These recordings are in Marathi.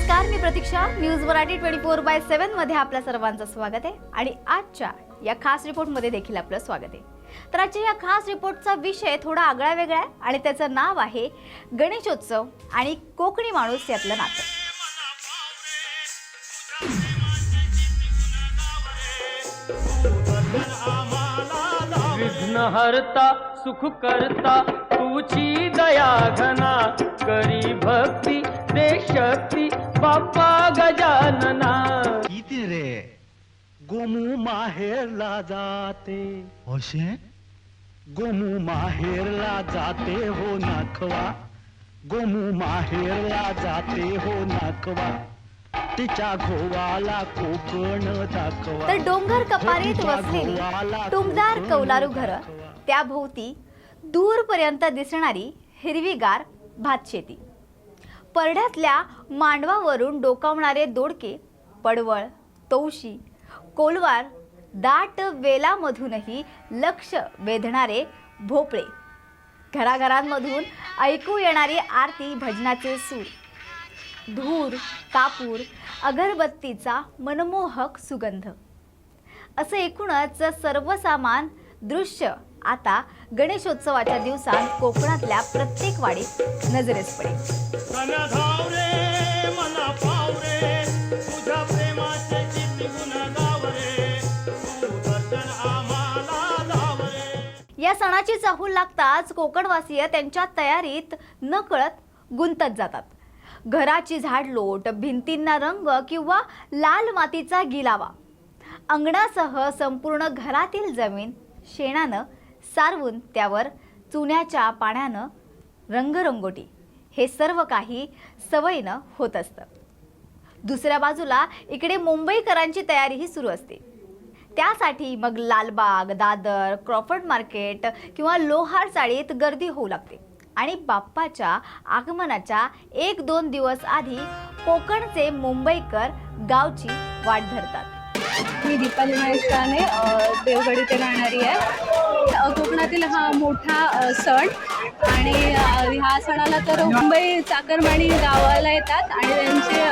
नमस्कार मी प्रतीक्षा. News Marathi twenty four by सेव्हनमध्ये आपल्या सर्वांचं स्वागत आहे. आणि आजच्या या खास रिपोर्टमध्ये देखील आपलं स्वागत आहे. तर आजच्या या खास रिपोर्टचा विषय थोडा आगळा वेगळा आहे आणि त्याचं नाव आहे गणेशोत्सव आणि कोकणी माणूस यातलं नातं. विघ्न हरता सुख करता तुझी दया घना करी भक्ती दे शक्ती बाप्पा गजानना. किती रे? गोमू माहेरला जाते. असे गोमू माहेरला जाते हो नाखवा. गोमू माहेरला जाते हो नाखवा. तिच्या घोवाला कोकण दाखवा. तर डोंगर कपारीत तिच्या वसलेली टुमदार कौलारू घर. त्याभोवती दूरपर्यंत दिसणारी हिरवीगार भातशेती. परड्यातल्या मांडवावरून डोकावणारे दोडके पडवळ तवशी कोलवार दाट वेलामधूनही लक्ष वेधणारे भोपळे. घराघरांमधून ऐकू येणारी आरती भजनाचे सूर. धूर कापूर अगरबत्तीचा मनमोहक सुगंध. असं एकूणच सर्वसामान दृश्य आता गणेशोत्सवाच्या दिवसात कोकणातल्या प्रत्येक वाडीत नजरेस पडेल. या सणाची चाहूल लागताच कोकणवासीय त्यांच्या तयारीत नकळत गुंतत जातात. घराची झाडलोट भिंतींना रंग किंवा लाल मातीचा गिलावा. अंगणासह संपूर्ण घरातील जमीन शेणानं सारवून त्यावर चुन्याच्या पाण्यानं रंगरंगोटी. हे सर्व काही सवयीनं होत असतं. दुसऱ्या बाजूला इकडे मुंबईकरांची तयारीही सुरू असते. त्यासाठी मग लालबाग दादर क्रॉफर्ड मार्केट किंवा लोहार चाळीत गर्दी होऊ लागते आणि बाप्पाच्या आगमनाच्या एक दोन दिवस आधी कोकणचे मुंबईकर गावची वाट धरतात. मी दीपाली महेश राणे देवगड इथे राहणारी आहे. कोकणातील हा मोठा सण. आणि ह्या सणाला तर मुंबई चाकरमाणी गावाला येतात आणि त्यांचे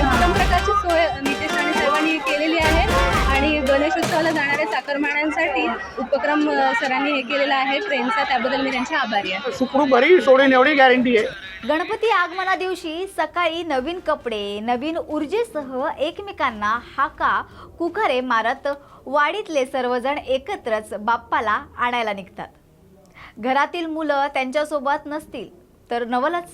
उत्तम प्रकारची सोय नितेश आणि सर्वांनी केलेली आहे. आणि गणेशोत्सवाला जाणाऱ्या चाकरमाण्यांसाठी उपक्रम सरांनी हे केलेला आहे. ट्रेनचा त्याबद्दल मी त्यांचे आभारी आहे. सुखरूप घरी सोडून एवढी गॅरंटी आहे. गणपती आगमना दिवशी सकाळी नवीन कपडे नवीन ऊर्जेसह एकमेकांना हाका कुखारे मारत वाडीतले सर्वजण एकत्रच बाप्पाला आणायला निघतात. घरातील मुलं त्यांच्यासोबत नसतील तर नवलच.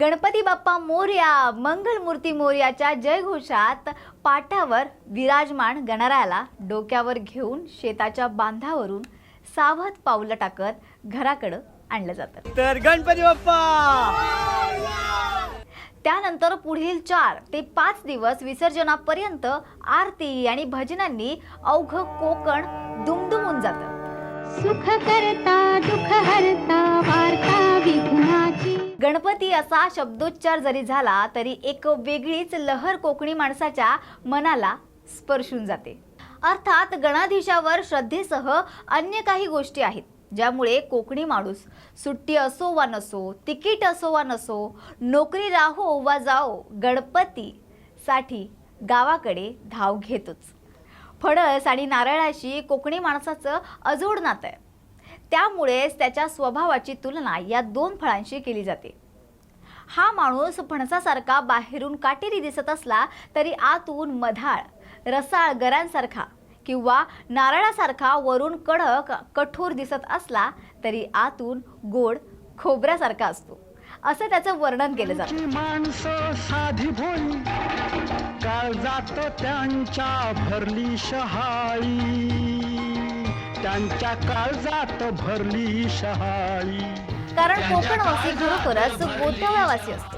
गणपती बाप्पा मोर्या मंगलमूर्ती मोर्याच्या जयघोषात पाटावर विराजमान गणरायाला डोक्यावर घेऊन शेताच्या बांधावरून सावध पावलं टाकत घराकडं आणलं जातं. तर गणपती बाप्पा! त्यानंतर पुढील चार ते पाच दिवस विसर्जनापर्यंत आरती आणि भजनांनी अवघ कोकण दुमदुमून जातं. सुख करता दुःख हरता वार्ता विघ्नाची. गणपती असा शब्दोच्चार जरी झाला तरी एक वेगळीच लहर कोकणी माणसाच्या मनाला स्पर्शून जाते. अर्थात गणाधीशावर श्रद्धेसह अन्य काही गोष्टी आहेत. ज्यामुळे कोकणी माणूस सुट्टी असो वा नसो तिकीट असो वा नसो नोकरी राहो वा जाओ गणपतीसाठी गावाकडे धाव घेतोच. फणस आणि नारळाशी कोकणी माणसाचं अजोड नातं आहे. त्यामुळेच त्याच्या स्वभावाची तुलना या दोन फळांशी केली जाते. हा माणूस फणसासारखा बाहेरून काटेरी दिसत असला तरी आतून मधाळ रसाळ गरांसारखा किंवा नारळासारखा वरून कडक कठोर दिसत असला तरी आतून गोड खोबऱ्यासारखा असतो. असं त्याचं वर्णन केलं जातं. त्यांच्या भरली शहाळी. त्यांच्या काळजात भरली शहाळी. कारण कोकणवासी खरोखरच गोतावळावासी असतो.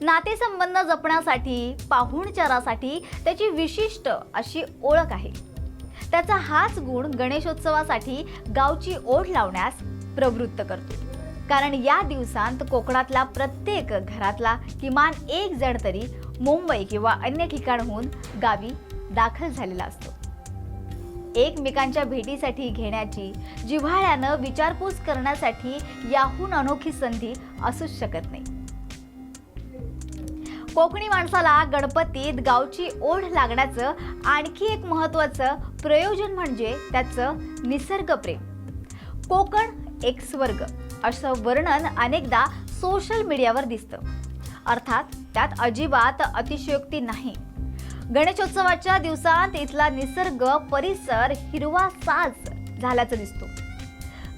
नातेसंबंध जपण्यासाठी पाहुणचारासाठी त्याची विशिष्ट अशी ओळख आहे. त्याचा हाच गुण गणेशोत्सवासाठी गावची ओढ लावण्यास प्रवृत्त करतो. कारण या दिवसांत कोकणातला प्रत्येक घरातला किमान एक जण तरी मुंबई किंवा अन्य ठिकाणहून गावी दाखल झालेला असतो. एकमेकांच्या भेटीसाठी घेण्याची जिव्हाळ्यानं विचारपूस करण्यासाठी याहून अनोखी संधी असूच शकत नाही. कोकणी माणसाला गणपतीत गावची ओढ लागण्याचं आणखी एक महत्त्वाचं प्रयोजन म्हणजे त्याचं निसर्गप्रेम कोकण एक स्वर्ग असं वर्णन अनेकदा सोशल मीडियावर दिसतं. अर्थात त्यात अजिबात अतिशयोक्ती नाही. गणेशोत्सवाच्या दिवसात इथला निसर्ग परिसर हिरवा साज झाल्याचं दिसतो.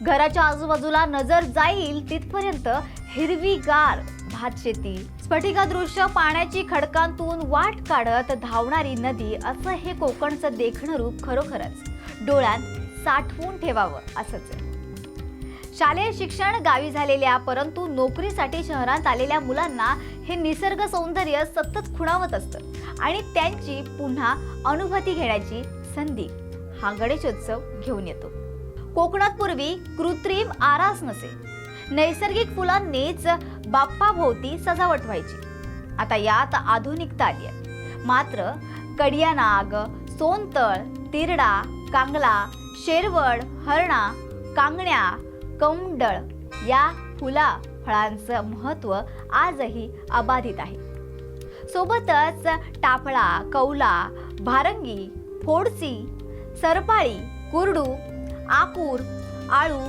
घराच्या आजूबाजूला नजर जाईल तिथपर्यंत हिरवीगार भातशेती स्फटिकादृश्य पाण्याची खडकांतून वाट काढत धावणारी नदी असं हे कोकणचं देखणं रूप खरोखरच. डोळ्यात साठवून ठेवावं असंच. आहे शालेय शिक्षण गावी झालेल्या परंतु नोकरीसाठी शहरात आलेल्या मुलांना हे निसर्ग सौंदर्य सतत खुणावत असतं आणि त्यांची पुन्हा अनुभूती घेण्याची संधी हा गणेशोत्सव घेऊन येतो. कोकणात पूर्वी कृत्रिम आरास नसे. नैसर्गिक फुलांनीच बाप्पा भोवती सजावट व्हायची. आता यात आधुनिकता आली आहे. मात्र कडियानाग सोनतळ तिरडा कांगला शेरवड हरणा कांगण्या कौंडळ या फुला फळांचं महत्त्व आजही अबाधित आहे. सोबतच टापळा कौला भारंगी फोडसी सरपाळी कुरडू आकूर आळू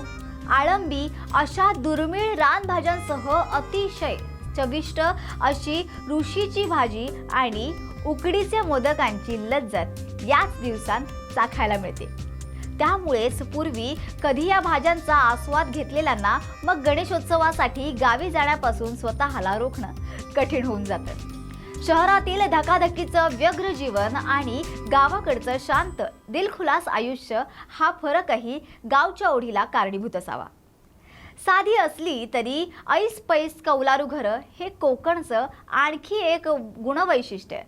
आळंबी अशा दुर्मिळ रानभाज्यांसह अतिशय चविष्ट अशी ऋषीची भाजी आणि उकडीचे मोदकांची लज्जत याच दिवसांत चाखायला मिळते. त्यामुळेच पूर्वी कधी या भाज्यांचा आस्वाद घेतलेल्यांना मग गणेशोत्सवासाठी गावी जाण्यापासून स्वतःला रोखणं कठीण होऊन जातं. शहरातील धकाधकीचं व्यग्र जीवन आणि गावाकडचं शांत दिलखुलास आयुष्य हा फरकही गावच्या ओढीला कारणीभूत असावा. साधी असली तरी ऐस पैस कौलारू घरं हे कोकणचं आणखी एक गुणवैशिष्ट्य. आहे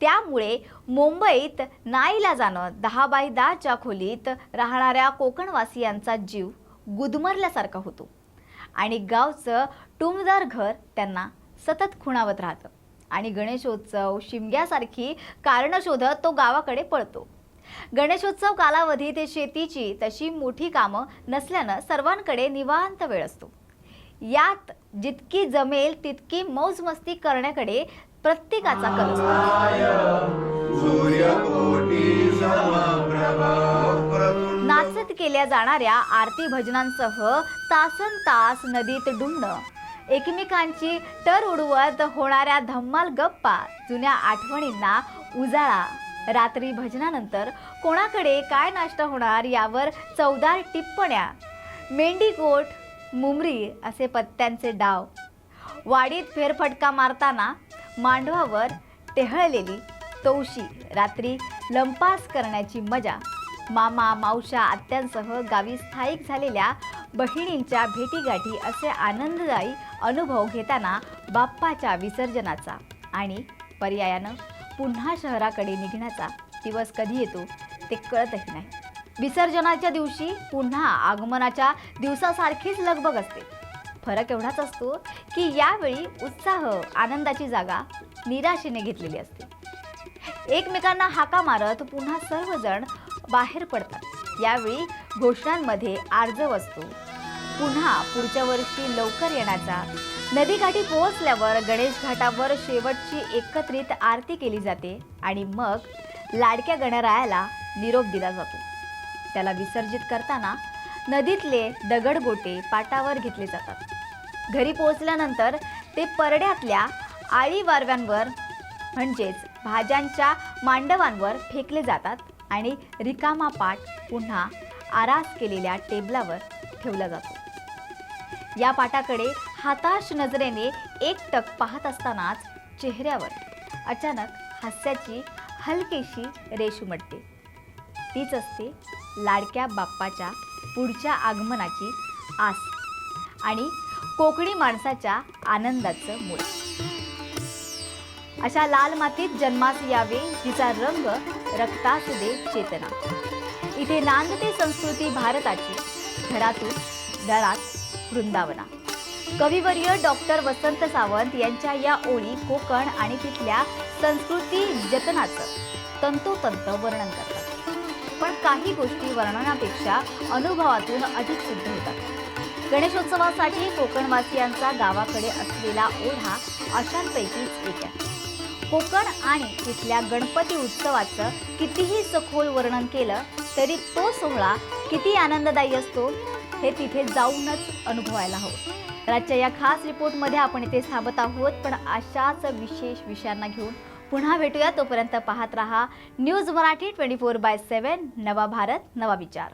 त्यामुळे मुंबईत नाईला जाणं दहा बाय दहाच्या खोलीत राहणाऱ्या कोकणवासियांचा जीव गुदमरल्यासारखा होतो. आणि गावचं टुमदार घर त्यांना सतत खुणावत राहतं. आणि गणेशोत्सव शिमग्यासारखी कारणं शोधत तो गावाकडे पळतो. गणेशोत्सव कालावधीत शेतीची तशी मोठी कामं नसल्यानं सर्वांकडे निवांत वेळ असतो. यात जितकी जमेल तितकी मौजमस्ती करण्याकडे प्रत्येकाचा कल नाचत केल्या जाणाऱ्या आरती भजनांसह तासन तास नदीत डुंबणं एकमेकांची टर उडवत होणाऱ्या धम्माल गप्पा जुन्या आठवणींना उजाळा. रात्री भजनानंतर कोणाकडे काय नाश्ता होणार यावर चवदार टिप्पण्या. मेंढीकोट मुमरी असे पत्त्यांचे डाव. वाडीत फेरफटका मारताना मांडवावर टेहळलेली तवशी रात्री लंपास करण्याची मजा. मामा मावशा आत्यांसह गावी स्थायिक झालेल्या बहिणींच्या भेटीगाठी असे आनंददायी अनुभव घेताना बाप्पाच्या विसर्जनाचा आणि पर्यायानं पुन्हा शहराकडे निघण्याचा दिवस कधी येतो ते कळतही नाही. विसर्जनाच्या दिवशी पुन्हा आगमनाच्या दिवसासारखीच लगबग असते. फरक एवढाच असतो की यावेळी उत्साह आनंदाची जागा निराशेने घेतलेली असते. एकमेकांना हाका मारत पुन्हा सर्वजण बाहेर पडतात. यावेळी घोषणांमध्ये आर्जव असतो पुन्हा पुढच्या वर्षी लवकर येण्याचा. नदीकाठी पोहोचल्यावर गणेश घाटावर शेवटची एकत्रित आरती केली जाते आणि मग लाडक्या गणरायाला निरोप दिला जातो. त्याला विसर्जित करताना नदीतले दगडगोटे पाटावर घेतले जातात. घरी पोहोचल्यानंतर ते परड्यातल्या आळी वारव्यांवर म्हणजेच भाज्यांच्या मांडवांवर फेकले जातात. आणि रिकामा पाट पुन्हा आरास केलेल्या टेबलावर ठेवला जातो. या पाटाकडे हाताश नजरेने एकटक पाहत असतानाच चेहऱ्यावर अचानक हास्याची हलकीशी रेष उमटते तीच असते लाडक्या बाप्पाच्या पुढच्या आगमनाची आस आणि कोकणी माणसाच्या आनंदाचं मूळ. अशा लाल मातीत जन्मास यावे तिचा रंग रक्तास दे चेतना. इथे नांदते संस्कृती भारताची घरातून दळात वृंदावना. कविवर्य डॉक्टर वसंत सावंत यांच्या या ओळी कोकण आणि तिथल्या संस्कृती जतनाचं तंतोतंत वर्णन करतात. पण काही गोष्टी वर्णनापेक्षा अनुभवातून अधिक सिद्ध होतात. गणेशोत्सवासाठी कोकणवासियांचा गावाकडे असलेला ओढा अशांपैकीच एक आहे. कोकण आणि तिथल्या गणपती उत्सवाचं कितीही सखोल वर्णन केलं तरी तो सोहळा किती आनंददायी असतो हे तिथे जाऊनच अनुभवायला हवं. आजच्या या खास रिपोर्टमध्ये आपण इथे थांबत आहोत पण अशाच विशेष विषयांना घेऊन पुन्हा भेटूया. तोपर्यंत पाहत रहा news Marathi twenty four by seven नवा भारत नवा विचार.